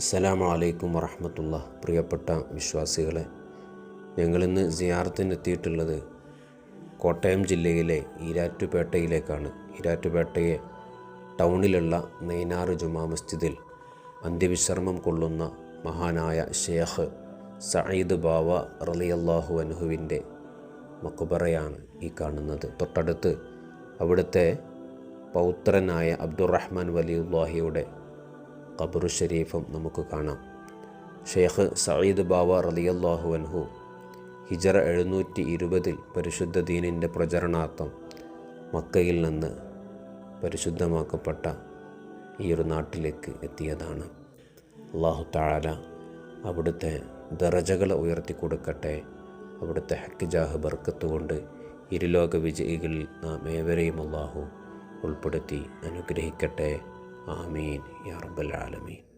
അസ്സലാമു അലൈക്കും വറഹമത്തുള്ള പ്രിയപ്പെട്ട വിശ്വാസികളെ ഞങ്ങളിന്ന് സിയാറത്തിനെത്തിയിട്ടുള്ളത് കോട്ടയം ജില്ലയിലെ ഈരാറ്റുപേട്ടയിലേക്കാണ്. ഈരാറ്റുപേട്ടയെ ടൗണിലുള്ള നെയ്നാറ് ജുമാ മസ്ജിദിൽ അന്ത്യവിശ്രമം കൊള്ളുന്ന മഹാനായ ഷേഖ് സയ്യിദ് ബാവ റലിയല്ലാഹു അനുഹുവിന്റെ മക്കുബറയാണ് ഈ കാണുന്നത്. തൊട്ടടുത്ത് അവിടുത്തെ പൗത്രനായ അബ്ദുറഹ്മാൻ വലിയുല്ലാഹിയുടെ ഖബറു ഷരീഫും നമുക്ക് കാണാം. ഷെയ്ഖ് സയ്യിദ് ബാവ റലിയല്ലാഹു അൻഹു ഹിജറ എഴുന്നൂറ്റി ഇരുപതിൽ പരിശുദ്ധ ദീനിന്റെ പ്രചരണാർത്ഥം മക്കയിൽ നിന്ന് പരിശുദ്ധമാക്കപ്പെട്ട ഈ ഒരു നാട്ടിലേക്ക് എത്തിയതാണ്. അള്ളാഹു താഴല അവിടുത്തെ ദറജകൾ ഉയർത്തി കൊടുക്കട്ടെ. അവിടുത്തെ ഹക്കിജാഹ് ബർക്കത്ത് കൊണ്ട് ഇരുലോക വിജയികളിൽ നാം ഏവരെയും അള്ളാഹു ഉൾപ്പെടുത്തി അനുഗ്രഹിക്കട്ടെ. آمين. يا رب العالمين.